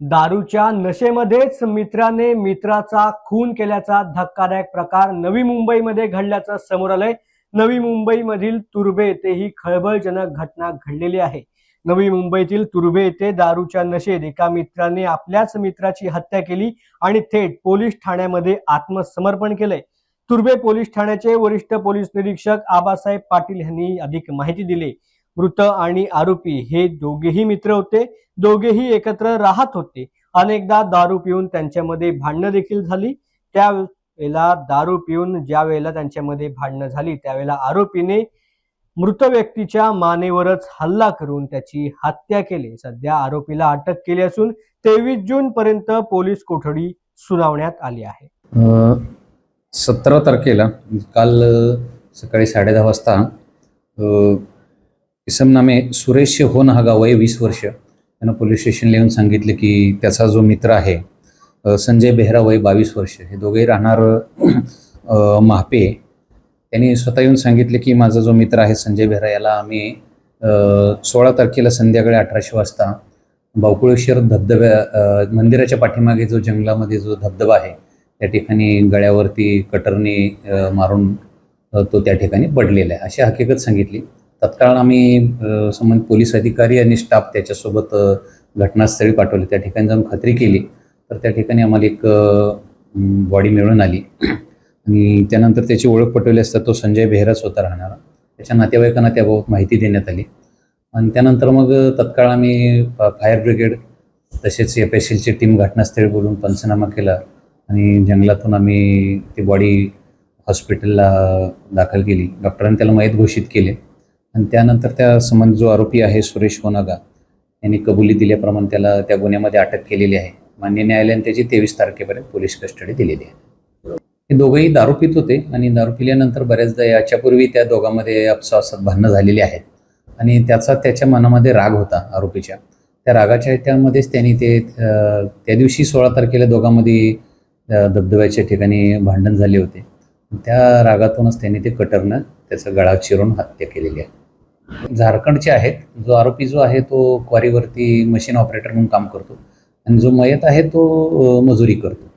दारूच्या नशेमध्येच मित्राने मित्राचा खून केल्याचा धक्कादायक प्रकार नवी मुंबईमध्ये घडल्याचं समोर आलंय. नवी मुंबईमधील तुर्बे येथे ही खळबळजनक घटना घडलेली आहे. नवी मुंबईतील तुर्बे येथे दारूच्या नशेत एका मित्राने आपल्याच मित्राची हत्या केली आणि थेट पोलीस ठाण्यामध्ये आत्मसमर्पण केलंय. तुर्बे पोलीस ठाण्याचे वरिष्ठ पोलीस निरीक्षक आबासाहेब पाटील यांनी अधिक माहिती दिली. मृत आणि आरोपी हे दोघेही मित्र होते दोघेही एकत्र राहत होते. अनेकदा दारू पिऊन त्यांच्यामध्ये भांडणं देखील झाली. त्यावेळेला दारू पिऊन ज्या वेळेला त्यांच्यामध्ये भांडणं झाली त्यावेळेला आरोपीने मृत व्यक्तीच्या मानेवरच हल्ला करून त्याची हत्या केली. सध्या आरोपीला अटक केली असून तेवीस जून पर्यंत पोलीस कोठडी सुनावण्यात आली आहे. सतरा तारखेला काल सकाळी साडेदहा वाजता इसम नामे सुरेश होन हा गाव आहे वीस वर्ष. त्यानं पोलीस स्टेशनला येऊन सांगितले की त्याचा जो मित्र आहे संजय बेहरा वय बावीस वर्ष. हे दोघेही राहणार महापे. त्यांनी स्वतः येऊन सांगितले की माझा जो मित्र आहे संजय बेहरा याला आम्ही सोळा तारखेला संध्याकाळी अठराशे वाजता बावकुळेश्वर धबधब्या मंदिराच्या पाठीमागे जो जंगलामध्ये जो धबधबा आहे त्या ठिकाणी गळ्यावरती कटरने मारून तो त्या ठिकाणी पडलेला आहे. अशी हकीकत सांगितली. तत्काळ आम्ही संबंधित पोलीस अधिकारी आणि स्टाफ त्याच्यासोबत घटनास्थळी पाठवले. त्या ठिकाणी जाऊन खात्री केली. तर त्या ठिकाणी आम्हाला एक बॉडी मिळून आली. आणि त्यानंतर त्याची ओळख पटवली असता तो संजय बेहराच होता राहणारा. त्याच्या नातेवाईकांना त्याबाबत माहिती देण्यात आली. आणि त्यानंतर मग तत्काळ आम्ही फायर ब्रिगेड तसेच एफ एस एलची टीम घटनास्थळी बोलून पंचनामा केला. आणि जंगलातून आम्ही ती बॉडी हॉस्पिटलला दाखल केली. डॉक्टरांनी त्याला मयत घोषित केले. आणि त्यानंतर त्या संबंध जो आरोपी आहे सुरेश होनागा यांनी कबुली दिल्याप्रमाणे त्याला त्या गुन्ह्यामध्ये अटक केलेली आहे. मान्य न्यायालयाने त्याची तेवीस तारखेपर्यंत पोलीस कस्टडी दिलेली आहे. हे दोघंही दारू पित होते आणि दारू पिल्यानंतर बऱ्याचदा याच्यापूर्वी त्या दोघांमध्ये आपसासात भांडणं झालेली आहेत. आणि त्याचा त्याच्या मनामध्ये राग होता आरोपीच्या. त्या रागाच्या त्यामध्येच त्यांनी ते त्या दिवशी सोळा तारखेला दोघांमध्ये धबधब्याच्या ठिकाणी भांडण झाले होते. त्या रागातूनच त्यांनी ते कटरनं त्याचा गळा चिरून हत्या केलेली आहे. झारखंडचे आहेत. जो आरोपी जो आहे तो क्वारीवरती मशीन ऑपरेटर म्हणून काम करतो. आणि जो मयत आहे तो मजुरी करतो.